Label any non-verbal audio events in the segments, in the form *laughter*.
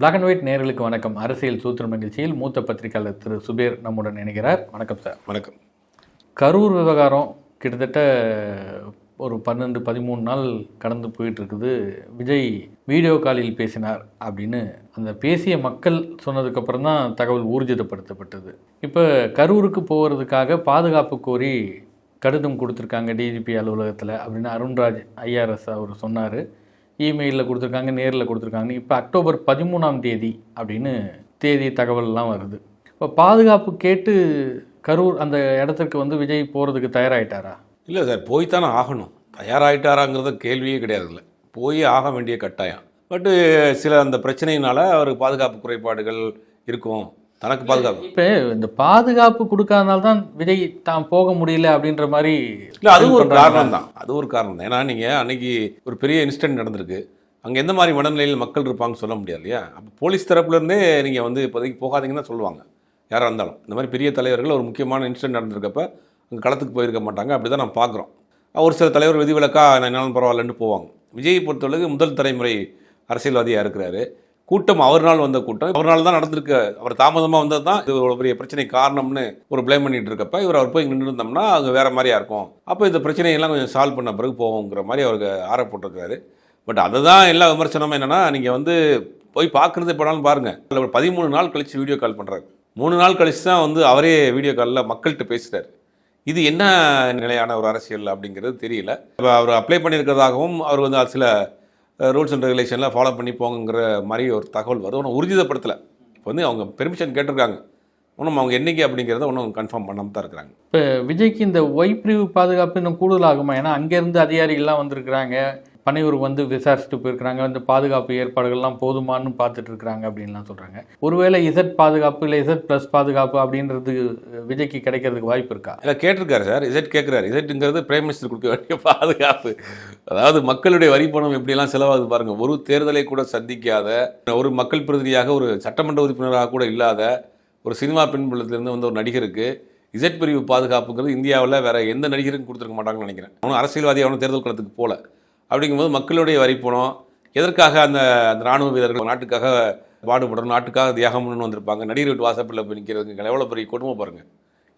Black and white நேயர்களுக்கு வணக்கம். அரசியல் சூத்திரம் நிகழ்ச்சியில் மூத்த பத்திரிகையாளர் திரு சுபேர் நம்முடன் இணைகிறார். வணக்கம் சார். வணக்கம். கரூர் விவகாரம் கிட்டத்தட்ட ஒரு பன்னெண்டு பதிமூணு நாள் கடந்து போயிட்டு இருக்குது விஜய் வீடியோ காலில் பேசினார் அப்படின்னு அந்த பேசிய மக்கள் சொன்னதுக்கப்புறம் தான் தகவல் ஊர்ஜிதப்படுத்தப்பட்டது. இப்போ கரூருக்கு போகிறதுக்காக பாதுகாப்பு கோரி கடிதம் கொடுத்துருக்காங்க டிஜிபி அலுவலகத்தில் அப்படின்னு அருண்ராஜ் ஐஆர்எஸ் அவர் சொன்னார். இமெயிலில் கொடுத்துருக்காங்க நேரில் கொடுத்துருக்காங்க இப்போ அக்டோபர் பதிமூணாம் தேதி அப்படின்னு தேதி தகவல்லாம் வருது. இப்போ பாதுகாப்பு கேட்டு கரூர் அந்த இடத்துக்கு வந்து விஜய் போகிறதுக்கு தயாராகிட்டாரா இல்லை சார் போய் தானே ஆகணும். தயாராகிட்டாராங்கிறத கேள்வியே கிடையாது இல்லை போய் ஆக வேண்டிய கட்டாயம். பட்டு சில அந்த பிரச்சனையினால் அவருக்கு பாதுகாப்பு குறைபாடுகள் இருக்கும். தனக்கு பாதுகாப்பு. இப்போ இந்த பாதுகாப்பு கொடுக்காதனால தான் விஜய் தான் போக முடியல அப்படின்ற மாதிரி இல்லை அது ஒரு. காரணம் தான் அது ஒரு காரணம் தான் ஏன்னா நீங்கள் அன்னைக்கு ஒரு பெரிய இன்சிடென்ட் நடந்திருக்கு. அங்கே எந்த மாதிரி மனநிலையில் மக்கள் இருப்பாங்கன்னு சொல்ல முடியாது இல்லையா? அப்போ போலீஸ் தரப்புலேருந்தே நீங்கள் வந்து இப்போதைக்கு போகாதீங்கன்னு தான் சொல்லுவாங்க. யாராக இருந்தாலும். இந்த மாதிரி பெரிய தலைவர்கள் ஒரு முக்கியமான இன்சிடென்ட் நடந்திருக்கப்ப அங்கே களத்துக்கு போயிருக்க மாட்டாங்க. அப்படி தான் நம்ம பார்க்குறோம் ஒரு சில தலைவர் விதிவிலக்கா நான் என்னாலும் பரவாயில்லன்னு போவாங்க. விஜய் பொறுத்தளவுக்கு முதல் தலைமுறை அரசியல்வாதியாக இருக்கிறாரு. கூட்டம் அவர் நாள் வந்த கூட்டம். அவர் நாள் தான் நடந்திருக்கு அவர் தாமதமாக வந்தது தான் இது ஒரு பெரிய பிரச்சனை காரணம்னு ஒரு பிளேம் பண்ணிட்டு இருக்கப்ப இவர் அவர் போய் நின்று இருந்தோம்னா அங்கே வேற மாதிரியா இருக்கும். அப்போ இந்த பிரச்சனையெல்லாம் கொஞ்சம் சால்வ் பண்ண பிறகு போவோங்கிற மாதிரி அவருக்கு ஆற போட்டிருக்காரு. பட் அதை தான் எல்லா விமர்சனமும் என்னென்னா நீங்கள் வந்து போய் பார்க்குறது எப்போனாலும் பாருங்கள் இல்லை ஒரு பதிமூணு நாள் கழித்து வீடியோ கால் பண்ணுறாரு மூணு நாள் கழிச்சு தான் வந்து அவரே வீடியோ காலில் மக்கள்கிட்ட பேசுகிறாரு இது என்ன நிலையான ஒரு அரசியல் அப்படிங்கிறது தெரியல. இப்போ அவர் அப்ளை பண்ணியிருக்கிறதாகவும் அவர் வந்து அது சில ரூல்ஸ் அண்ட் ரெகுலேஷன்லாம் ஃபாலோ பண்ணி போங்கிற மாதிரி ஒரு தகவல் வருது. ஒன்றும் ஊர்ஜிதப்படுத்தலை இப்போ வந்து அவங்க பெர்மிஷன் கேட்டிருக்காங்க. ஒன்றும் அவங்க என்னைக்கு அப்படிங்கிறத ஒன்றும் கன்ஃபார்ம் பண்ணாமல் தான் இருக்கிறாங்க. இப்போ விஜய்க்கு இந்த ஒய் பிரிவு பாதுகாப்பு இன்னும் கூடுதலாகுமா? ஏன்னா அங்கேருந்து அதிகாரிகள்லாம் வந்திருக்கிறாங்க. பனையூருக்கு வந்து விசாரிச்சுட்டு போயிருக்கிறாங்க. வந்து பாதுகாப்பு ஏற்பாடுகள்லாம் போதுமான்னு பார்த்துட்டு இருக்கிறாங்க அப்படின்லாம் சொல்கிறாங்க ஒருவேளை இசட் பாதுகாப்பு இல்லை இசட் ப்ளஸ் பாதுகாப்பு அப்படின்றது விஜய்க்கு கிடைக்கிறதுக்கு வாய்ப்பு இருக்கா? இல்லை கேட்டிருக்காரு சார். இசட் கேட்குறாரு. இசட்டுங்கிறது பிரைம் மினிஸ்டர் கொடுக்க வேண்டிய *laughs* பாதுகாப்பு. அதாவது மக்களுடைய வரி பணம் செலவாகுது பாருங்கள் ஒரு தேர்தலை கூட சந்திக்காத ஒரு மக்கள் பிரதிநிதியாக ஒரு சட்டமன்ற உறுப்பினராக கூட இல்லாத ஒரு சினிமா பின்புலத்திலேருந்து வந்த ஒரு நடிகருக்கு இசட் பிரிவு பாதுகாப்புங்கிறது இந்தியாவில் வேற எந்த நடிகருக்கும் கொடுத்துருக்க மாட்டாங்கன்னு நினைக்கிறேன். அவனும் அரசியல்வாதி அவனும் தேர்தல் களத்துக்கு போகல. அப்படிங்கும்போது மக்களுடைய வரி எதற்காக அந்த அந்த ராணுவ வீரர்கள் நாட்டுக்காக பாடுபடணும் நாட்டுக்காக தியாகம் பண்ணணும் வந்திருப்பாங்க. நடிகர் வீட்டு வாசப்பில் போய் நிற்கிறதுங்க எவ்வளோ பெரிய குடும்பம் பாருங்கள்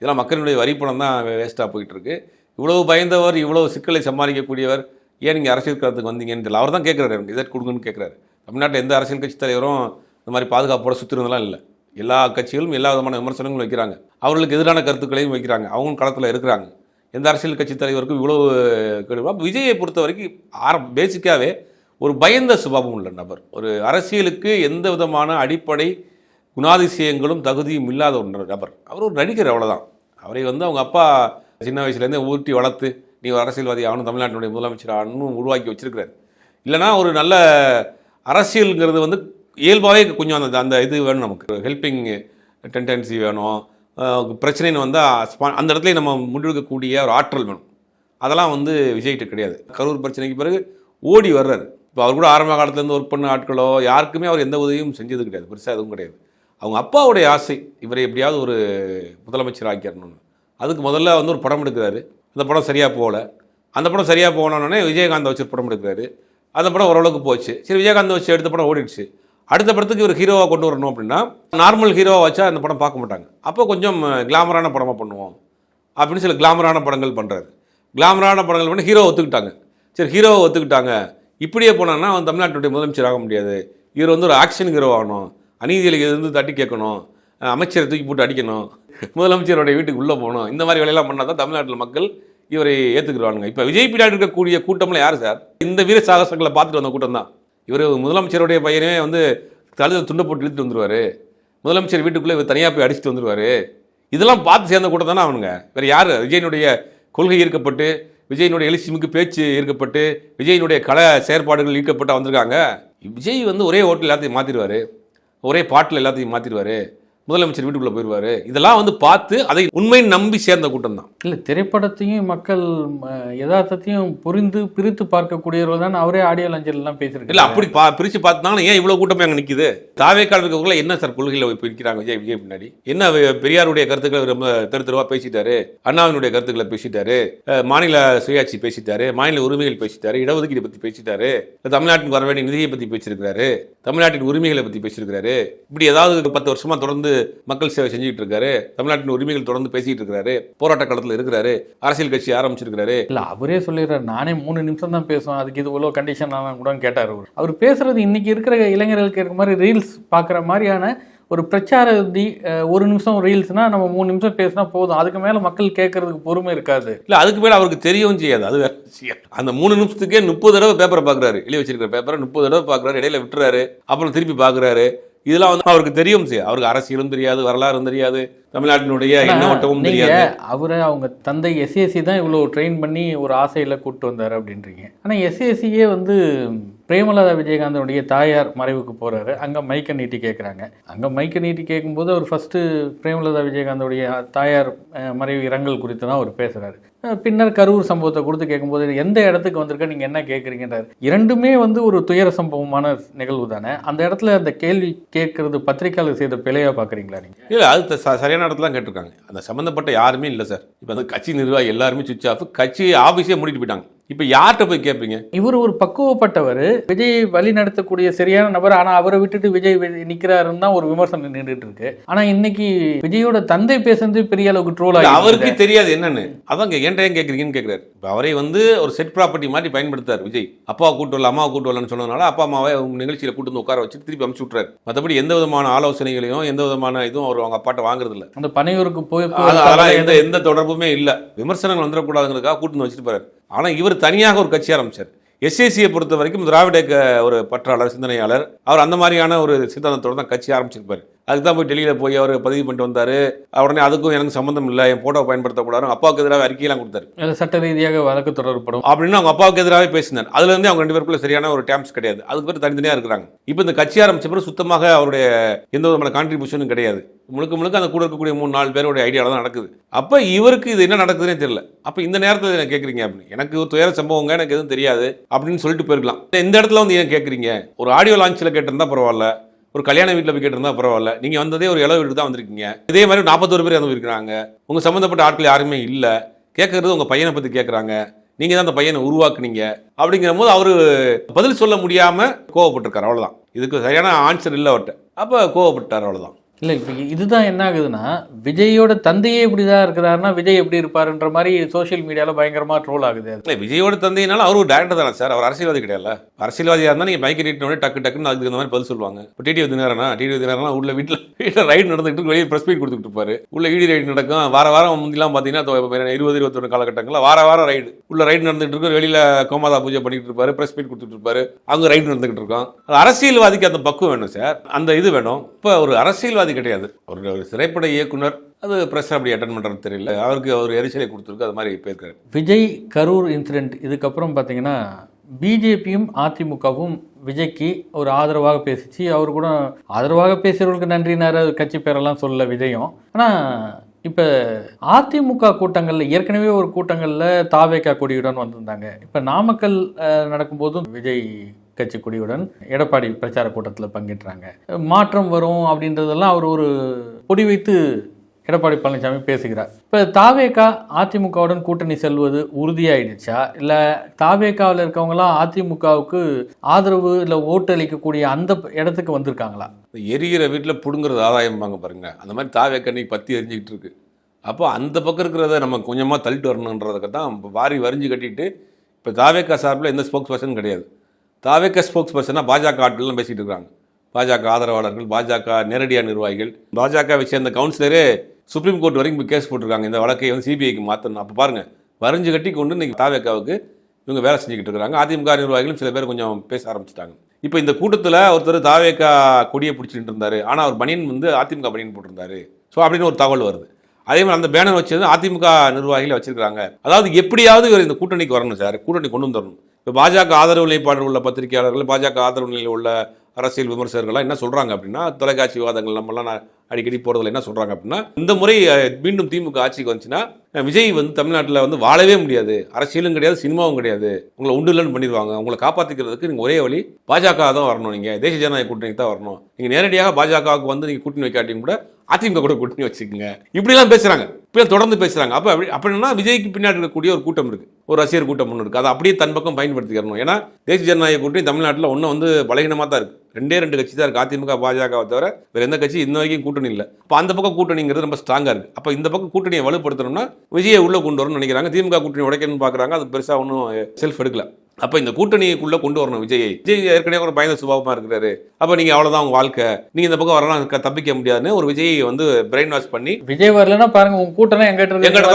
இதெல்லாம் மக்களுடைய வரி பணம் தான் வேஸ்ட்டாக போயிட்டுருக்கு. இவ்வளோ இவ்வளவு பயந்தவர் இவ்வளோ சிக்கலை சமாளிக்கக்கூடியவர் ஏன் நீங்கள் அரசியல் களத்துக்கு வந்தீங்கன்னு தெரியல. அவர் தான் கேட்குறாரு எனக்கு இதை கொடுங்கன்னு கேட்குறாரு தமிழ்நாட்டில் எந்த அரசியல் கட்சி தலைவரும் இந்த மாதிரி பாதுகாப்போட சுற்றுறதெல்லாம் இல்லை. எல்லா கட்சிகளும் எல்லா விதமான விமர்சனங்களும் வைக்கிறாங்க. அவர்களுக்கு எதிரான கருத்துக்களையும் வைக்கிறாங்க. அவங்களும் களத்தில் இருக்கிறாங்க. எந்த அரசியல் கட்சி தலைவருக்கும் இவ்வளவு கெடுவா விஜயை பொறுத்த வரைக்கும் ஆரம் பேசிக்காகவே ஒரு பயந்த சுபாவம் உள்ள நபர். ஒரு அரசியலுக்கு எந்த விதமான அடிப்படை குணாதிசயங்களும் தகுதியும் இல்லாத ஒரு நபர். அவர் ஒரு நடிகர் அவ்வளோதான் அவரை வந்து அவங்க அப்பா சின்ன வயசுலேருந்தே ஊட்டி வளர்த்து நீ ஒரு அரசியல்வாதி ஆகணும் தமிழ்நாட்டினுடைய முதலமைச்சர் உருவாக்கி வச்சிருக்கிறார். இல்லைனா ஒரு நல்ல அரசியலுங்கிறது வந்து இயல்பாகவே கொஞ்சம் அந்த அந்த இது வேணும் நமக்கு. ஹெல்பிங் டெண்டன்சி வேணும். பிரச்சனைன்னு வந்தால் அந்த இடத்துல நம்ம முன்னெடுக்கக்கூடிய ஒரு ஆற்றல் வேணும். அதெல்லாம் வந்து விஜய்கிட்ட கிடையாது. கரூர் பிரச்சனைக்கு பிறகு ஓடி வர்றாரு. இப்போ அவர் கூட ஆரம்ப காலத்துலேருந்து ஒர்க் பண்ண ஆட்களோ யாருக்குமே அவர் எந்த உதவியும் செஞ்சது கிடையாது. பெருசாக எதுவும் கிடையாது. அவங்க அப்பாவுடைய ஆசை இவரை எப்படியாவது ஒரு முதலமைச்சர் ஆக்கிடணும்னு அதுக்கு முதல்ல வந்து ஒரு படம் எடுக்கிறாரு. அந்த படம் சரியாக போகல. அந்த படம் சரியாக போகணுன்னே விஜயகாந்த் வச்சு ஒரு படம் எடுக்கிறாரு. அந்த படம் ஓரளவுக்கு போச்சு. சரி விஜயகாந்த் வச்சு எடுத்த படம் ஓடிடுச்சு. அடுத்த படத்துக்கு இவர் ஹீரோவாக கொண்டு வரணும் அப்படின்னா நார்மல் ஹீரோவாக வச்சா அந்த படம் பார்க்க மாட்டாங்க. அப்போ கொஞ்சம் கிளாமரான படமாக பண்ணுவோம். அப்படின்னு சில கிளாமரான படங்கள் பண்ணுறாரு கிளாமரான படங்கள் பண்ணி ஹீரோ ஒத்துக்கிட்டாங்க. சரி ஹீரோவை ஒத்துக்கிட்டாங்க. இப்படியே போனான்னா அவன் தமிழ்நாட்டுடைய முதலமைச்சர் ஆக முடியாது. இவர் வந்து ஒரு ஆக்ஷன் ஹீரோ ஆகணும். அநீதியில் இருந்து தட்டி கேட்கணும். அமைச்சரை தூக்கி போட்டு அடிக்கணும். முதலமைச்சருடைய வீட்டுக்கு உள்ளே போகணும். இந்த மாதிரி வேலையெல்லாம் பண்ணால் தான் தமிழ்நாட்டில் மக்கள் இவரை ஏற்றுக்கிறானுங்க இப்போ விஜய் பின்னாடி இருக்கக்கூடிய கூட்டம்லாம் யார் சார்? இந்த வீர சாகசங்களை பார்த்துட்டு வந்த கூட்டம் தான். இவர் முதலமைச்சருடைய பையனே வந்து தழுத துண்டை போட்டு இழுத்துட்டு வந்துடுவார் முதலமைச்சர் வீட்டுக்குள்ளே இவர் தனியாக போய் அடிச்சுட்டு வந்துருவாரு. இதெல்லாம் பார்த்து சேர்ந்த கூட்டம் தானே அவனுங்க. வேறு யார்? விஜயனுடைய கொள்கை ஈர்க்கப்பட்டு விஜயனுடைய எழுச்சிமிக்கு பேச்சு ஈர்க்கப்பட்டு விஜயனுடைய கல செயற்பாடுகள் ஈர்க்கப்பட்டு வந்திருக்காங்க. விஜய் வந்து ஒரே ஓட்டில் எல்லாத்தையும் மாற்றிடுவார் ஒரே பாட்டில் எல்லாத்தையும் மாற்றிடுவார் முதலமைச்சர் வீட்டுக்குள்ள போயிடுவாரு இதெல்லாம் வந்து பார்த்து அதை உண்மை நம்பி சேர்ந்த கூட்டம் தான் இல்லை திரைப்படத்தையும் மக்கள் யதார்த்தத்தையும் புரிந்து பிரித்து பார்க்கக்கூடியவர்கள் தான் அவரே ஆடியோ லஞ்சல்லாம் இல்ல பேசியிருக்காரு அப்படி பா பிரிச்சு பார்த்தாலும் ஏன் இவ்வளவு கூட்டமே அங்க நிக்குது? தாவேக்கால் இருக்கவங்கள என்ன சார் கொள்கையில போய் இருக்கிறாங்க விஜய் விஜய் பின்னாடி? என்ன பெரியாருடைய கருத்துக்களை ரொம்ப தெரு தெருவா பேசிட்டாரு? அண்ணாவினுடைய கருத்துக்களை பேசிட்டாரு? மாநில சுயாட்சி பேசிட்டாரு? மாநில உரிமைகள் பேசிட்டாரு? இடஒதுக்கீடு பத்தி பேசிட்டாரு? தமிழ்நாட்டுக்கு வர வேண்டிய நிதியை பத்தி பேசியிருக்காரு தமிழ்நாட்டின் உரிமைகளை பற்றி பேசியிருக்கிறாரு. இப்படி ஏதாவது ஒரு பத்து வருஷமா தொடர்ந்து மக்கள் சேவை செஞ்சுட்டு இருக்காரு தமிழ்நாட்டின் உரிமைகள் தொடர்ந்து பேசிட்டு இருக்காரு போராட்ட காலத்துல இருக்கிறாரு. அரசியல் கட்சி ஆரம்பிச்சிருக்காரு இல்லை அவரே சொல்லிடுறாரு. நானே மூணு நிமிஷம் தான் பேசுவேன். அதுக்கு இது இவ்வளோ கண்டிஷன் கூட கேட்டார் அவர். அவர் பேசுறது இன்னைக்கு இருக்கிற இளைஞர்களுக்கு இருக்க மாதிரி ரீல்ஸ் பார்க்குற மாதிரியான ஒரு பிரச்சார யுக்தி, அஹ், ஒரு நிமிஷம் ரீல்ஸ்னா நம்ம மூணு நிமிஷம் பேசினா போதும். அதுக்கு மேல மக்கள் கேட்கறதுக்கு பொறுமை இருக்காது. இல்ல அதுக்கு மேல அவருக்கு தெரியவும் செய்யாது. அது வேற விஷயம். அந்த மூணு நிமிஷத்துக்கே முப்பது தடவை பேப்பரை பாக்குறாரு. எழுதி வச்சிருக்கிற பேப்பரை முப்பது தடவை பாக்குறாரு. இடையில விட்டுறாரு. அப்புறம் திருப்பி பாக்குறாரு. இதெல்லாம் வந்து அவருக்கு தெரியும் செய்யும் அவருக்கு அரசியலும் தெரியாது வரலாறும் தெரியாது. தமிழ்நாட்டினுடைய எண்ண ஓட்டமும் நீங்க தெரியாது. அவரை அவங்க தந்தை எஸ்ஏசி தான் இவ்வளோ ட்ரெயின் பண்ணி ஒரு ஆசையில கூப்பிட்டு வந்தாரு அப்படின்றீங்க. ஆனா எஸ்ஏசியே வந்து பிரேமலதா விஜயகாந்தனுடைய தாயார் மறைவுக்கு போகிறாரு அங்கே மைக்கை நீட்டி கேட்குறாங்க அங்கே மைக்கை நீட்டி கேட்கும்போது அவர் ஃபஸ்ட்டு பிரேமலதா விஜயகாந்தனுடைய தாயார் மறைவு இரங்கல் குறித்து தான் அவர் பேசுகிறாரு பின்னர் கரூர் சம்பவத்தை கொடுத்து கேட்கும்போது எந்த இடத்துக்கு வந்திருக்க? நீங்கள் என்ன கேட்குறீங்கன்றார் இரண்டுமே வந்து ஒரு துயர சம்பவமான நிகழ்வு தானே? அந்த இடத்துல அந்த கேள்வி கேட்கறது பத்திரிக்கையாளர் செய்த பிழையாக பார்க்குறீங்களா நீங்கள் இல்லை அது ச- சரியான இடத்துல தான் கேட்டிருக்காங்க. அந்த சம்மந்தப்பட்ட யாருமே இல்லை சார். இப்போ அந்த கட்சி நிர்வாகி எல்லாருமே சுவிச் ஆஃப். கட்சி ஆஃபீஸே மூடிட்டு போயிட்டாங்க. இப்போ யார்கிட்ட போய் கேட்பீங்க இவர் ஒரு பக்குவப்பட்டவர். விஜய் வழி நடத்தக்கூடிய சரியான நபர். ஆனா அவரை விட்டுட்டு விஜய் நிக்கிறாருன்னு தான் ஒரு விமர்சனம் நின்றுட்டு இருக்கு. ஆனா இன்னைக்கு விஜயோட தந்தை பேசுறது பெரிய அளவுக்கு ட்ரோல் ஆகி அவருக்கு தெரியாது என்னன்னு. அதான் என்கிட்ட ஏன் கேட்குறீங்கன்னு கேட்குறாரு இப்போ அவரை வந்து ஒரு செட் ப்ராப்பர்ட்டி மாதிரி பயன்படுத்தார் விஜய். அப்பாவை கூட்டு வரல அம்மாவை கூட்டு வரலன்னு சொன்னதுனால அப்பா அம்மாவை உங்க நிகழ்ச்சியில் கூட்டு வந்து உட்கார வச்சு திருப்பி அமுச்சு விட்றாரு மற்றபடி எந்த விதமான ஆலோசனைகளையும் எந்த விதமான இதுவும் அவர் அவங்க அப்பாட்ட வாங்குறது இல்ல அந்த பனையூருக்கு போய் அது- அதெல்லாம் எந்த எந்த தொடர்புமே இல்லை. விமர்சனங்கள் வந்துடக்கூடாதுங்கிறதுக்காக கூட்டு வந்து வச்சுட்டு போறாரு. ஆனால் இவர் தனியாக ஒரு கட்சி ஆரம்பித்தார் எஸ்ஏசியை பொறுத்த வரைக்கும் திராவிட ஒரு பற்றாளர் சிந்தனையாளர் அவர் அந்த மாதிரியான ஒரு சித்தாந்தத்தோடு தான் கட்சி ஆரம்பிச்சிருப்பார். அதுக்கு தான் போய் டெல்லியில் போய் அவர் பதிவு பண்ணிட்டு வந்தாரு. உடனே அதுக்கும் எனக்கு சம்மந்தம் இல்லை என் போட்டோ பயன்படுத்தக்கூடாது அப்பாவுக்கு எதிராக அறிக்கையெல்லாம் கொடுத்தாரு. சட்ட ரீதியாக வழக்கு தொடரப்படும். அப்படின்னு அவங்க அப்பாவுக்கு எதிராகவே பேசினார். அதுல இருந்து அவங்க ரெண்டு பேருக்குள்ள சரியான ஒரு டேம்ஸ் கிடையாது. அதுக்கு பேர் தனித்தனியா இருக்கிறாங்க. இப்போ இந்த கட்சி ஆரம்பிச்ச பிறகு சுத்தமாக அவருடைய எந்த விதமான கான்ட்ரிபியூஷனும் கிடையாது. முழுக்க முழுக்க அந்த கூட இருக்கக்கூடிய மூணு நாலு பேருடைய ஐடியாவில் தான் நடக்குது. அப்போ இவருக்கு இது என்ன நடக்குதுன்னே தெரியல. அப்போ இந்த நேரத்தில் என்ன கேட்குறீங்க அப்படின்னு. எனக்கு ஒரு துயர சம்பவங்க எனக்கு எதுவும் தெரியாது அப்படின்னு சொல்லிட்டு போயிருக்கலாம். இந்த இடத்துல வந்து ஏன் கேட்குறீங்க ஒரு ஆடியோ லான்ச்சில் கேட்டிருந்தா பரவாயில்ல. ஒரு கல்யாண வீட்டில் போய் கேட்டிருந்தா பரவாயில்ல. நீங்கள் வந்ததே ஒரு இளவு வீட்டுக்கு தான் வந்திருக்கீங்க. இதே மாதிரி நாற்பத்தோரு பேர் வந்து இருக்கிறாங்க. உங்கள் சம்மந்தப்பட்ட ஆட்கள் யாருமே இல்லை. கேட்கறது உங்கள் பையனை பற்றி கேட்குறாங்க. நீங்கள் தான் அந்த பையனை உருவாக்குனீங்க. அப்படிங்கிற போது அவர் பதில் சொல்ல முடியாமல் கோவப்பட்டிருக்காரு. அவ்வளோதான் இதுக்கு சரியான ஆன்சர் இல்லை அவர்கிட்ட அப்போ கோவப்பட்டார். அவ்வளோதான் இல்லை இப்போ இதுதான் என்ன ஆகுதுன்னா விஜயோட தந்தையே இப்படிதான் இருக்கிறாருன்னா விஜய் எப்படி இருப்பாருன்ற மாதிரி சோஷியல் மீடியாவில் பயங்கரமாக ட்ரோல் ஆகுது இல்லை விஜயோட தந்தையினால அவர் ஒரு டேரக்டர் தானே சார். அவர் அரசியல்வாதி கிடையாது அரசியல்வாதியாக இருந்தால் நீங்கள் பைக் ரேட்டினோட டக்கு டக்குன்னு அதுக்கு இந்த மாதிரி பதில் சொல்லுவாங்க. இப்போ டிடி தினகரனா? டிடி தினகரனா? உள்ள வீட்டில் வீட்டில் ரைடு நடந்துக்கிட்டு வெளியே ப்ரெஸ் மீட் கொடுத்துட்டு இருப்பாரு. உள்ள ஈடி ரைடு நடக்கும். வார வாரம் முந்திலாம் பார்த்தீங்கன்னா இருபது இருபத்தொன்று காலகட்டங்களில் வார வாரம் ரைடு உள்ள ரைடு நடந்துகிட்டு இருக்கும் வெளியில் கோமாதா பூஜை பண்ணிட்டு இருப்பாரு ப்ரெஸ் மீட் கொடுத்துட்டு இருப்பாரு. அங்கே ரைடு நடந்துகிட்டு இருக்கோம். அரசியல்வாதிக்கு அந்த பக்குவம் வேணும் சார். அந்த இது வேணும். இப்போ ஒரு அரசியல்வாதி கிடையாது. ஒரு ஒரு திரைப்பட இயக்குனர் அது ப்ரெஸ் அப்படி அட்டன் பண்ணுறது தெரியல. அவருக்கு அவர் எரிச்சலை கொடுத்துருக்கு அது மாதிரி போயிருக்காரு. விஜய் கரூர் இன்சிடென்ட் இதுக்கப்புறம் பார்த்தீங்கன்னா பிஜேபியும் அதிமுகவும் விஜய்க்கு ஒரு ஆதரவாக பேசிச்சு. அவர் கூட ஆதரவாக பேசுகிறவர்களுக்கு நன்றினார் கட்சி பேரெல்லாம் சொல்லல விஜயும். ஆனால் இப்போ அதிமுக கூட்டங்களில் ஏற்கனவே ஒரு கூட்டங்களில் தாவேக்கா கொடியுடன் வந்திருந்தாங்க. இப்போ நாமக்கல் நடக்கும்போதும் விஜய் கட்சி கொடியுடன் எடப்பாடி பிரச்சார கூட்டத்தில் பங்கேற்றாங்க. மாற்றம் வரும் அப்படின்றதெல்லாம் அவர் ஒரு பொடி வைத்து எடப்பாடி பழனிசாமி பேசுகிறார். இப்போ தாவேகா அதிமுகவுடன் கூட்டணி செல்வது உறுதியாயிடுச்சா? இல்லை தாவேகாவில் இருக்கவங்களாம் அதிமுகவுக்கு ஆதரவு இல்லை ஓட்டு அளிக்கக்கூடிய அந்த இடத்துக்கு வந்திருக்காங்களா? எரிகிற வீட்டில் பிடுங்குறது ஆதாயம்பாங்க பாருங்க. அந்த மாதிரி தாவே கண்ணி பற்றி எரிஞ்சிக்கிட்டு இருக்கு. அப்போ அந்த பக்கம் இருக்கிறத நம்ம கொஞ்சமாக தள்ளிட்டு வரணுன்றதுக்கு தான் வாரி வரிஞ்சு கட்டிட்டு இப்போ தாவேக்கா சார்பில் எந்த ஸ்போக்ஸ் பர்சன் கிடையாது. தாவேக்க ஸ்போக்ஸ் பர்சனாக பாஜக ஆட்கள்லாம் பேசிகிட்டு இருக்காங்க. பாஜக ஆதரவாளர்கள் பாஜக நேரடியாக நிர்வாகிகள் பாஜகவை சேர்ந்த கவுன்சிலரே சுப்ரீம் கோர்ட் வரைக்கும் கேஸ் போட்டிருக்காங்க. இந்த வழக்கை வந்து சிபிஐக்கு மாற்றணும் அப்போ பாருங்கள் வரைஞ்சு கட்டி கொண்டு இன்றைக்கி தாவேக்காவுக்கு இவங்க வேலை செஞ்சுக்கிட்டு இருக்காங்க. அதிமுக நிர்வாகிகளும் சில பேர் கொஞ்சம் பேச ஆரம்பிச்சிட்டாங்க. இப்போ இந்த கூட்டத்தில் ஒருத்தர் தாவேக்கா கொடியை பிடிச்சிட்டு இருந்தார். ஆனால் அவர் பனியன் வந்து அதிமுக பனியன் போட்டிருந்தாரு. ஸோ அப்படின்னு ஒரு தகவல் வருது. அதே மாதிரி அந்த பேனர் வச்சது அதிமுக நிர்வாகிகள் வச்சிருக்காங்க அதாவது எப்படியாவது இவர் இந்த கூட்டணிக்கு வரணும் சார் கூட்டணி கொண்டு வந்துடணும் இப்போ பாஜக ஆதரவு நிலைப்பாடு உள்ள பத்திரிகையாளர்கள் பாஜக ஆதரவு நிலையில் உள்ள அரசியல் விமர்சகர்கள்லாம் என்ன சொல்கிறாங்க அப்படின்னா தொலைக்காட்சி விவாதங்கள் நம்மலாம் நான் அடிக்கடி போகிறதுல என்ன சொல்கிறாங்க அப்படின்னா இந்த முறை மீண்டும் திமுக ஆட்சிக்கு வந்துச்சுன்னா விஜய் வந்து தமிழ்நாட்டில் வந்து வாழவே முடியாது. அரசியலும் கிடையாது சினிமாவும் கிடையாது. உங்களை உண்டு இல்லைன்னு பண்ணிடுவாங்க. உங்களை காப்பாற்றிக்கிறதுக்கு நீங்கள் ஒரே வழி பாஜக தான் வரணும் நீங்கள் தேசிய ஜனநாயக கூட்டணிக்கு தான் வரணும். நீங்கள் நேரடியாக பாஜகவுக்கு வந்து நீங்கள் கூட்டணி வைக்காட்டியும் கூட அதிமுக கூட கூட்டணி வச்சுக்கோங்க. இப்படிலாம் பேசுகிறாங்க இப்படிலாம் தொடர்ந்து பேசுகிறாங்க அப்போ அப்படி அப்படின்னா விஜய்க்கு பின்னாடி இருக்கக்கூடிய ஒரு கூட்டம் இருக்குது ஒரு ரசிகர் கூட்டம் ஒன்று இருக்குது அதை அப்படியே தன் பக்கம் பயன்படுத்திக்கிறணும். ஏன்னா தேசிய ஜனநாயக கூட்டணி தமிழ்நாட்டில் ஒன்றும் வந்து பலகீனமாக தான் இருக்குது ரெண்டே ரெண்டு கட்சி தான் இருக்குது அதிமுக பாஜகவை தவிர வேறு எந்த கட்சி இன்ன வரைக்கும் கூட்டணி இல்லை. அப்போ அந்த பக்கம் கூட்டணிங்கிறது ரொம்ப ஸ்ட்ராங்காக இருக்குது அப்போ இந்த பக்கம் கூட்டணியை வலுப்படுத்தணும்னா விஜயை உள்ளே கொண்டு வரணும்னு நினைக்கிறாங்க. திமுக கூட்டணி உடைக்கணும்னு பார்க்குறாங்க அது பெருசாக ஒன்றும் செல்ஃப் எடுக்கல. அப்போ இந்த கூட்டணிக்குள்ளே கொண்டு வரணும் விஜய். விஜய் ஏற்கனவே ஒரு பயந்த சுபாவமாக இருக்கிறாரு. அப்போ நீங்கள் அவ்வளோதான் உங்கள் வாழ்க்கை. நீங்கள் இந்த பக்கம் வரலாம் தப்பிக்க முடியாதுன்னு ஒரு விஜய் வந்து பிரெயின் வாஷ் பண்ணி விஜய் வரலன்னா பாருங்க உங்க கூட்டம் எங்கிட்ட எங்கிட்ட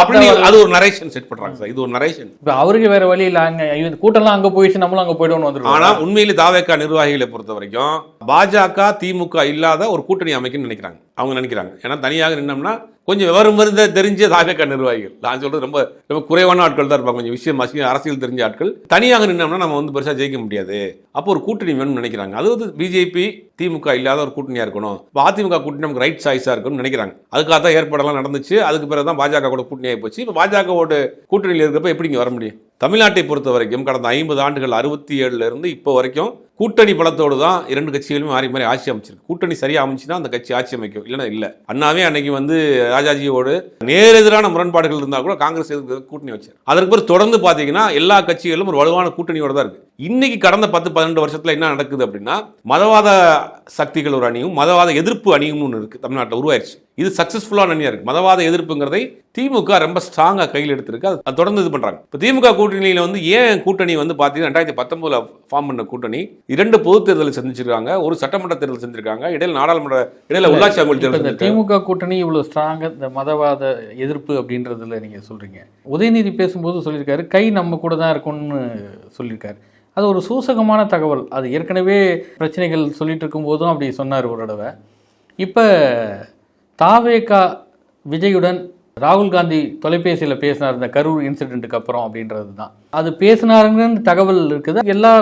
அப்படின்னு அது ஒரு நரேஷன் செட் பண்றாங்க சார். இது ஒரு நரேஷன் இப்ப அவருக்கு வேற வழி இல்ல. அங்க கூட்டம்லாம் அங்க போயிடுச்சு நம்மளும் அங்க போயிடுவோம்னு வந்துருக்கோம் ஆனா உண்மையிலே தாவேக்கா நிர்வாகிகளை பொறுத்த வரைக்கும் பாஜக திமுக இல்லாத ஒரு கூட்டணி அமைக்கணும்னு நினைக்கிறாங்க. அவங்க நினைக்கிறாங்க. ஏன்னா தனியாக நின்னோம்னா கொஞ்சம் விவரம் இருந்த தெரிஞ்ச தாஜக நிர்வாகிகள். நான் சொல்றது ரொம்ப ரொம்ப குறைவான ஆட்கள் தான் இருப்பாங்க. கொஞ்சம் விஷயம் அரசியல் தெரிஞ்ச ஆட்கள். தனியாக நின்னோம்னா நம்ம வந்து பெருசாக ஜெயிக்க முடியாது. அப்போ ஒரு கூட்டணி வேணும்னு நினைக்கிறாங்க. அது வந்து பிஜேபி திமுக இல்லாத ஒரு கூட்டணியாக இருக்கணும். இப்போ அதிமுக கூட்டணி நமக்கு ரைட் சாய்ஸாக இருக்கும்னு நினைக்கிறாங்க. அதுக்காக தான் ஏற்பாடெல்லாம் நடந்துச்சு. அதுக்கு பிறகு தான் பாஜக கூட கூட்டணியாக போச்சு. இப்போ பாஜகவோட கூட்டணியில் இருக்கப்ப எப்படிங்க வர முடியும்? தமிழ்நாட்டை பொறுத்த வரைக்கும் கடந்த ஐம்பது ஆண்டுகள் அறுபத்தி ஏழுல இருந்து இப்போ வரைக்கும் கூட்டணி பலத்தோடு தான் இரண்டு கட்சிகளும் மாறி மாறி ஆட்சி அமைச்சிருக்கு. கூட்டணி சரியாக அமைச்சுன்னா அந்த கட்சி ஆட்சி அமைக்கும். இல்லைன்னா இல்லை. அண்ணாவே அன்னைக்கு வந்து ராஜாஜியோடு நேரெதிரான முரண்பாடுகள் இருந்தால் கூட காங்கிரஸ் கூட்டணி வச்சார். அதற்கு பிறகு தொடர்ந்து பார்த்தீங்கன்னா எல்லா கட்சிகளும் ஒரு வலுவான கூட்டணியோட தான் இருக்கு. இன்னைக்கு கடந்த பத்து பன்னெண்டு வருஷத்தில் என்ன நடக்குது அப்படின்னா மதவாத சக்திகள் ஒரு அணியும் மதவாத எதிர்ப்பு அணியும் ஒன்று இருக்கு. தமிழ்நாட்டில் உருவாயிருச்சு. இது சக்சஸ்ஃபுல்லான அணியாக இருக்கு. மதவாத எதிர்ப்புங்கிறதை திமுக ரொம்ப ஸ்ட்ராங்காக கையில் எடுத்திருக்கு. அது தொடர்ந்து இது பண்ணுறாங்க இப்போ திமுக கூட்டணியில் வந்து ஏன் கூட்டணி வந்து பார்த்தீங்கன்னா ரெண்டாயிரத்தி பத்தொன்பதுல ஃபார்ம் பண்ண கூட்டணி இரண்டு பொது தேர்தலை சந்திச்சிருக்காங்க ஒரு சட்டமன்ற தேர்தல் செஞ்சிருக்காங்க இடையில நாடாளுமன்ற இடையில உள்ளாட்சி அமைப்பு தேர்தல். திமுக கூட்டணி இவ்வளவு ஸ்ட்ராங்கா இந்த மதவாத எதிர்ப்பு அப்படின்றதுல நீங்க சொல்றீங்க. உதயநிதி பேசும்போது சொல்லியிருக்காரு கை நம்ம கூட தான் இருக்கும்னு சொல்லியிருக்காரு. அது ஒரு சூசகமான தகவல். அது ஏற்கனவே பிரச்சனைகள் சொல்லிட்டு இருக்கும்போதும் அப்படி சொன்னார் ஒரு தடவை. இப்போ தாவேகா விஜயுடன் ராகுல் காந்தி தொலைபேசியில் பேசினார் இந்த கரூர் இன்சிடென்ட்டுக்கு அப்புறம் அப்படின்றது தான் அது பேசினாருங்கன்னு தகவல் இருக்குது. எல்லா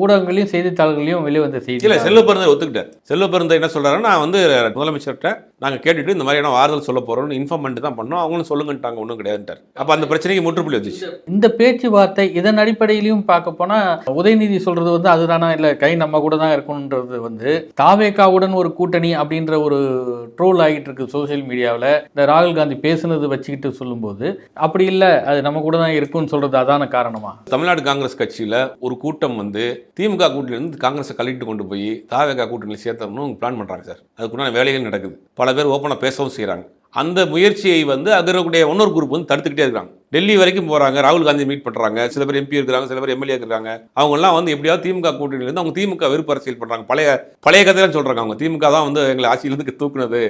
ஊடகங்களையும் செய்தித்தாள்களையும் வெளியே வந்த செய்தி இல்ல ஒத்துக்கிட்டார் செல்வ பெருந்தை என்ன சொல்றாருன்னா நான் வந்து முதலமைச்சர்கிட்ட நாங்க கேட்டுட்டு இந்த மாதிரியான ஆறுதல் சொல்ல போறோம்னு இன்ஃபார்ம் பண்ணிட்டு தான் பண்ணோம். அவங்களும் சொல்லுங்கன்ட்டாங்க ஒன்றும் கிடையாதுன்ட்டார். அப்ப அந்த பிரச்சனைக்கு முற்றுப்புள்ளி வச்சுச்சு. இந்த பேச்சுவார்த்தை இதன் அடிப்படையிலையும் பார்க்க போனா உதயநிதி சொல்றது வந்து அதுதானா? இல்ல கை நம்ம கூட தான் இருக்குன்றது வந்து தாவேகாவுடன் ஒரு கூட்டணி அப்படின்ற ஒரு ட்ரோல் ஆகிட்டு இருக்கு சோஷியல் மீடியாவில். இந்த ராகுல் காந்தி பேசுனது வச்சுக்கிட்டு சொல்லும்போது அப்படி இல்லை அது நம்ம கூட தான் இருக்குன்னு சொல்றது அதான காரணமா? தமிழ்நாடு காங்கிரஸ் கட்சியில ஒரு கூட்டம் வந்து வந்து திமுக கூட்டணியிலிருந்து காங்கிரஸை கழிட்டு கொண்டு போய் தாவேகா கூட்டணியில் சேர்த்தணும்னு பிளான் பண்ணுறாங்க சார். அதுக்குண்டான வேலைகள் நடக்குது. பல பேர் ஓப்பனாக பேசவும் செய்கிறாங்க அந்த முயற்சியை வந்து அதனுடைய இன்னொரு குரூப் வந்து தடுத்துக்கிட்டே இருக்காங்க. டெல்லி வரைக்கும் போகிறாங்க ராகுல் காந்தி மீட் பண்ணுறாங்க சில பேர் எம்பி இருக்கிறாங்க சில பேர் எம்எல்ஏ இருக்கிறாங்க. அவங்கெல்லாம் வந்து எப்படியாவது திமுக கூட்டணியிலேருந்து அவங்க திமுக வெறுப்பு அரசியல் பண்ணுறாங்க பழைய பழைய கதையெல்லாம் சொல்கிறாங்க அவங்க. திமுக தான் வந்து எங்களை ஆட்சியிலேருந்து தூக்குனது.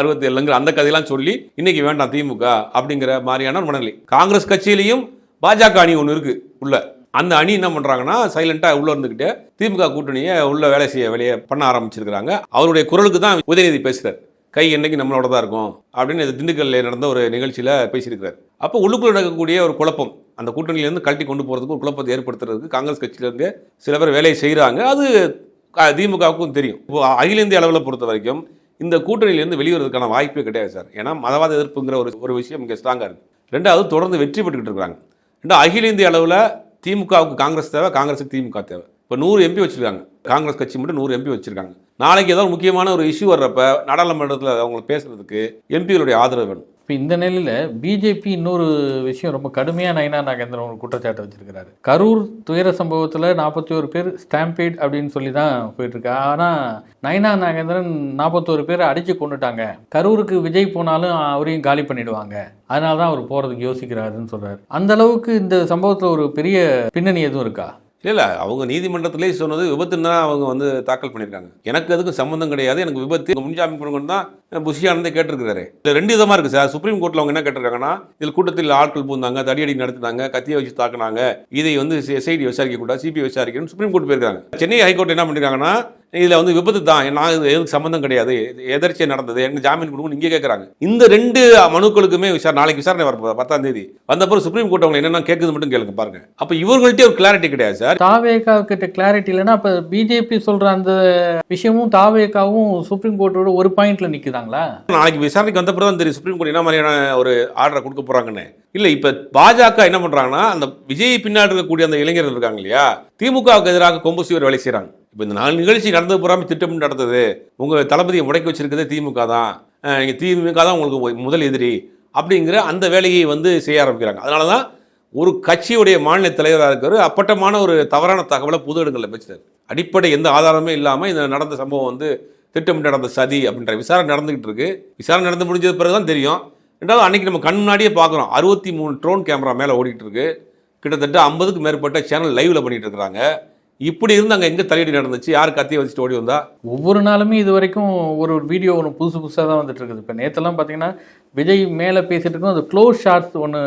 அறுபத்தி ஏழுங்கிற அந்த கதையெல்லாம் சொல்லி இன்னைக்கு வேண்டாம் திமுக அப்படிங்கிற மாதிரியான மனநிலை. காங்கிரஸ் கட்சியிலையும் பாஜக அணி ஒன்று இருக்குது உள்ள. அந்த அணி என்ன பண்ணுறாங்கன்னா சைலண்ட்டாக உள்ளே இருந்துக்கிட்டு திமுக கூட்டணியை உள்ள வேலை செய்ய வேலையை பண்ண ஆரம்பிச்சிருக்கிறாங்க. அவருடைய குரலுக்கு தான் உதயநிதி பேசுகிறார் கை என்னைக்கு நம்மளோட தான் இருக்கும்? அப்படின்னு திண்டுக்கல்ல நடந்த ஒரு நிகழ்ச்சியில் பேசியிருக்கிறார். அப்போ உள்ளுக்குள்ள நடக்கக்கூடிய ஒரு குழப்பம் அந்த கூட்டணியிலேருந்து கழட்டி கொண்டு போகிறதுக்கு ஒரு குழப்பத்தை ஏற்படுத்துறதுக்கு காங்கிரஸ் கட்சியிலேருந்து சில பேர் வேலையை செய்கிறாங்க அது திமுகவுக்கும் தெரியும். இப்போ அகில இந்திய அளவில் பொறுத்த வரைக்கும் இந்த கூட்டணியிலேருந்து வெளிவரதுக்கான வாய்ப்பே கிடையாது சார். ஏன்னா மதவாத எதிர்ப்புங்கிற ஒரு ஒரு விஷயம் இங்கே ஸ்ட்ராங்காக இருக்குது ரெண்டாவது தொடர்ந்து வெற்றி பெற்றுக்கிட்டு இருக்காங்க ரெண்டு அகில இந்திய அளவில் திமுகவுக்கு காங்கிரஸ் தேவை காங்கிரஸுக்கு திமுக தேவை. இப்போ நூறு எம்பி வச்சிருக்காங்க. காங்கிரஸ் கட்சி மட்டும் நூறு எம்பி வச்சிருக்காங்க. நாளைக்கு ஏதாவது முக்கியமான ஒரு இஷ்யூ வர்றப்ப நாடாளுமன்றத்தில் அவங்க பேசுகிறதுக்கு எம்பிகளுடைய ஆதரவு வேணும். இப்போ இந்த நிலையில் பிஜேபி இன்னொரு விஷயம் ரொம்ப கடுமையாக நயனா நாகேந்திரன் ஒரு குற்றச்சாட்டு வச்சிருக்கிறாரு. கரூர் துயர சம்பவத்தில் நாற்பத்தி ஒரு பேர் ஸ்டாம்பேட் அப்படின்னு சொல்லி தான் போயிட்டுருக்கு. ஆனால் நயனா நாகேந்திரன் நாற்பத்தோரு பேர் அடித்து கொண்டுட்டாங்க கரூருக்கு விஜய் போனாலும் அவரையும் காலி பண்ணிடுவாங்க. அதனால தான் அவர் போகிறதுக்கு யோசிக்கிறாருன்னு சொல்கிறார் அந்த அளவுக்கு இந்த சம்பவத்தில் ஒரு பெரிய பின்னணி எதுவும் இருக்கா? இல்லை இல்லை அவங்க நீதிமன்றத்திலே சொன்னது விபத்துன்னு தான் அவங்க வந்து தாக்கல் பண்ணியிருக்காங்க. எனக்கு அதுக்கும் சம்மந்தம் கிடையாது. எனக்கு விபத்து. முன்ஜாமீன் கொடுக்கணும் தான் புஷியானந்தே கேட்டிருக்கிறாரு. இது ரெண்டு விதமாக இருக்குது சார். சுப்ரீம் கோர்ட்டில் அவங்க என்ன கேட்டிருக்காங்கன்னா இதில் கூட்டத்தில் ஆட்கள் பூந்தாங்க தடியடி நடத்தினாங்க கத்தியை வச்சு தாக்குனாங்க. இதை வந்து எஸ்ஐடி விசாரிக்க கூடாது சிபிஐ விசாரிக்கணும்னு சுப்ரீம் கோர்ட் போயிருக்காங்க. சென்னை ஹைகோர்ட் என்ன பண்ணிருக்காங்கன்னா இதில் வந்து விபத்து தான். நான் எதுக்கு சம்மந்தம் கிடையாது. எதர்ச்சியாக நடந்தது. எனக்கு ஜாமீன் கொடுக்கணும் இங்கே கேட்குறாங்க இந்த ரெண்டு மனுக்களுக்குமே விசாரணை நாளைக்கு விசாரணை வர பத்தாம் தேதி. வந்தப்பறம் சுப்ரீம் கோர்ட் அவங்க என்னென்ன கேட்குது மட்டும் கேளுங்க பாருங்க. அப்போ இவர்கள்ட்டே ஒரு கிளாரிட்டி கிடையாது சார். தாவேகா கிட்ட கிளாரிட்டி இல்லைன்னா அப்ப பிஜேபி சொல்ற அந்த விஷயமும் தாவேகாவும் சுப்ரீம் கோர்ட்டோட ஒரு பாயிண்ட்ல நிக்குதாங்களா? நாளைக்கு விசாரணைக்கு வந்தப்பறம் தான் தெரியும் சுப்ரீம் கோர்ட் என்ன மாதிரியான ஒரு ஆர்டரை கொடுக்க போறாங்கன்னு. இல்லை இப்போ பாஜக என்ன பண்றாங்கன்னா அந்த விஜய் பின்னாடி இருக்கக்கூடிய அந்த இளைஞர்கள் இருக்காங்க இல்லையா திமுகவுக்கு எதிராக கொம்பு சுவர் வேலை செய்கிறாங்க இப்போ இந்த நாலு நிகழ்ச்சி நடந்தது பூராமே திட்டம் நடந்தது. உங்கள் தளபதியை முடக்கி வச்சிருக்கிறது திமுக தான். இங்கே திமுக தான் உங்களுக்கு முதல் எதிரி அப்படிங்கிற அந்த வேலையை வந்து செய்ய ஆரம்பிக்கிறாங்க. அதனால தான் ஒரு கட்சியுடைய மாநில தலைவராக இருக்கிற அப்பட்டமான ஒரு தவறான தகவலை புது இடங்களில் பேசுறாரு அடிப்படை எந்த ஆதாரமே இல்லாமல் இந்த நடந்த சம்பவம் வந்து திட்டம் நடந்த சதி அப்படின்ற விசாரணை நடந்துகிட்டு இருக்கு. விசாரணை நடந்து முடிஞ்சது பிறகு தான் தெரியும். ரெண்டாவது அன்னைக்கு நம்ம கண் முன்னாடியே பார்க்குறோம். அறுபத்தி மூணு ட்ரோன் கேமரா மேலே ஓடிட்டு இருக்கு. கிட்டத்தட்ட ஐம்பதுக்கு மேற்பட்ட சேனல் லைவில் பண்ணிகிட்டு இருக்கிறாங்க. இப்படி இருந்து அங்கே எங்கே தலையீடு நடந்துச்சு? யார் கத்தியை வச்சுட்டு ஓடி வந்தா? ஒவ்வொரு நாளுமே இது வரைக்கும் ஒரு ஒரு வீடியோ ஒன்று புதுசு புதுசாக தான் வந்துட்டு இருக்குது. இப்போ நேற்றுலாம் பார்த்தீங்கன்னா விஜய் மேலே பேசிட்டு இருக்கும் அது க்ளோஸ் ஷார்ட்ஸ் ஒன்று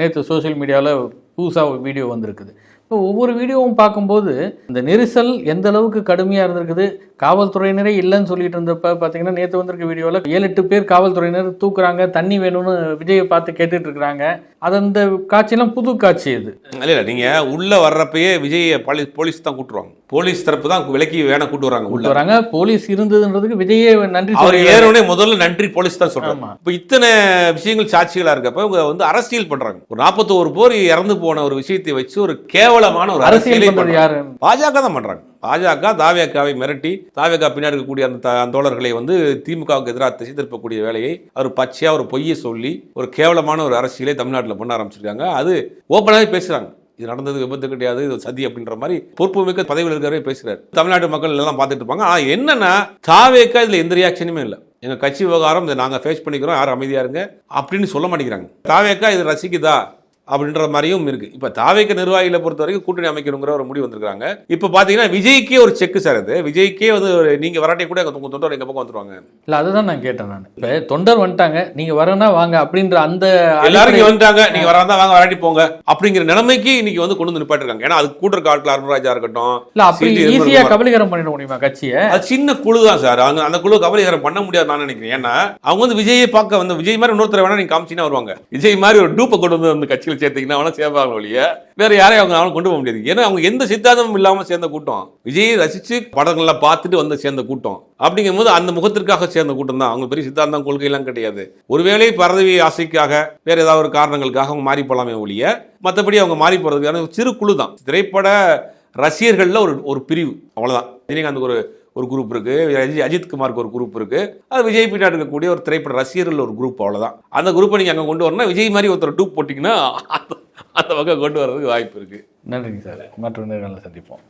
நேற்று சோஷியல் மீடியாவில் புதுசாக ஒரு வீடியோ வந்திருக்குது. இப்போ ஒவ்வொரு வீடியோவும் பார்க்கும்போது இந்த நெரிசல் எந்த அளவுக்கு கடுமையாக இருந்திருக்குது? காவல்துறையினரே இல்லைன்னு சொல்லிட்டு இருந்தப்ப பார்த்தீங்கன்னா நேற்று வந்திருக்க வீடியோவில் ஏழு எட்டு பேர் காவல்துறையினர் தூக்குறாங்க தண்ணி வேணும்னு விஜயை பார்த்து கேட்டுட்டு இருக்கிறாங்க. அது அந்த காட்சியெல்லாம் புது காட்சி இது. இல்லை இல்லை நீங்கள் உள்ளே வர்றப்பயே விஜயை போலீஸ் போலீஸ் தான் கூட்டுருவாங்க போலீஸ் தரப்பு தான் விலக்கி வேணா கூட்டு வராங்க உள்ள. வராங்க. போலீஸ் இருந்ததுன்றதுக்கு விஜயே நன்றி அவர் முதல்ல நன்றி போலீஸ் தான் சொல்றாங்க. இப்போ இத்தனை விஷயங்கள் சாட்சிகளா இருக்கப்ப இவங்க வந்து அரசியல் பண்றாங்க. ஒரு 41 போர் இறந்து போன ஒரு விஷயத்தை வச்சு ஒரு கேவலமான ஒரு அரசியல் யாரு? பாஜக தான் பண்றாங்க. பாஜக தாவேக்காவை மிரட்டி தாவேக்கா பின்னாடி இருக்கக்கூடிய அந்த தோழர்களை வந்து திமுகவுக்கு எதிராக திசை திருப்பக்கூடிய வேலையை அவர் பச்சையா ஒரு பொய்யை சொல்லி ஒரு கேவலமான ஒரு அரசியலை தமிழ்நாட்டில் பண்ண ஆரம்பிச்சிருக்காங்க. அது ஓப்பனாகவே பேசுறாங்க. இது நடந்தது விபத்து கிடையாது இது சதி அப்படின்ற மாதிரி பொறுப்பு மிக்க பதவியில் இருக்கிறவரே பேசுறாரு. தமிழ்நாட்டு மக்கள் எல்லாம் பார்த்துட்டு இருப்பாங்க. ஆனா என்னன்னா தாவேக்கா இதுல எந்த ரியாக்ஷனுமே இல்லை. எங்க கட்சி விவகாரம் இதை நாங்க ஃபேஸ் பண்ணிக்கிறோம் யாரும் அமைதியா இருங்க அப்படின்னு சொல்ல மாட்டேங்கிறாங்க. தாவேக்கா இது ரசிக்குதா? அப்படின்ற மாதிரியும் இருக்கு. இப்ப தாவேக்க நிர்வாகிகளை பொறுத்த வரைக்கும் கூட்டணி அமைக்கணுங்கிற ஒரு முடிவு வந்திருக்காங்க. இப்ப பாத்தீங்கன்னா விஜய்க்கே ஒரு செக் சார் அது. விஜய்க்கே வந்து ஒரு நீங்க வராட்டி கூட எங்க உங்க தொண்டர் எங்க பக்கம் வந்துருவாங்க. இல்ல அதுதான் நான் கேட்டேன் நான். இப்ப தொண்டர் வந்துட்டாங்க நீங்க வரனா வாங்க அப்படின்ற அந்த எல்லாரும் இங்க வந்துட்டாங்க நீங்க வராதா வாங்க வராட்டி போங்க அப்படிங்கிற நிலைமைக்கு இன்னைக்கு வந்து கொண்டு வந்து நிப்பாட்டிருக்காங்க ஏன்னா அது கூட்டுற ஆட்கள் அருண்ராஜா இருக்கட்டும் இல்ல அப்படி சீட்டு ஈஸியா எதிர்பார்க்க கபலீகரம் பண்ணிட முடியுமா கட்சியை? அது சின்ன குழு தான் சார் அந்த அந்த குழு கபலீகரம் பண்ண முடியாது நான் நினைக்கிறேன். ஏன்னா அவங்க வந்து விஜயை பார்க்க வந்து விஜய் மாதிரி இன்னொருத்தர் வேணா நீங்க காமிச்சினா வருவாங்க. விஜய் மாதிரி ஒரு டூப்பை கொண்டு வந்து அந்த கட்சியில் சேர்த்தீங்கன்னா அவனா சேர்ப்பாங்க ஒழிய வேற யாரையும் அவங்க அவனை கொண்டு போக முடியாது. ஏன்னா அவங்க எந்த சித்தாந்தமும் இல்லாமல் சேர்ந்த கூட்டம். விஜய் ரசிச்சு படங்கள்லாம் பார்த்துட்டு வந்து சேர்ந்த கூட்டம். அப்படிங்கும்போது அந்த முகத்திற்காக சேர்ந்த கூட்டம் தான். அவங்க பெரிய சித்தாந்தம் கொள்கையெல்லாம் கிடையாது. ஒருவேளை பதவி ஆசைக்காக வேற ஏதாவது ஒரு காரணங்களுக்காக அவங்க மாறி போகலாமே ஒழிய மற்றபடி அவங்க மாறி போறதுக்கான சிறு குழு தான். திரைப்பட ரசிகர்களில் ஒரு ஒரு பிரிவு. அவ்வளவுதான். ரஜினிகாந்துக்கு ஒரு ஒரு குரூப் இருக்கு. அஜி- அஜித் குமாருக்கு ஒரு குரூப் இருக்கு. அது விஜய் பின்னாடி இருக்கக்கூடிய ஒரு திரைப்பட ரசிகர்கள் ஒரு குரூப் அவ்வளோதான் அந்த குரூப்பை நீங்கள் அங்கே கொண்டு வரணும்னா விஜய் மாதிரி ஒருத்தர் டூப் போட்டிங்கன்னா அந்த- பக்கம் கொண்டு வர்றதுக்கு வாய்ப்பு இருக்கு. நன்றிங்க சார். மற்ற நேரங்களில் சந்திப்போம்.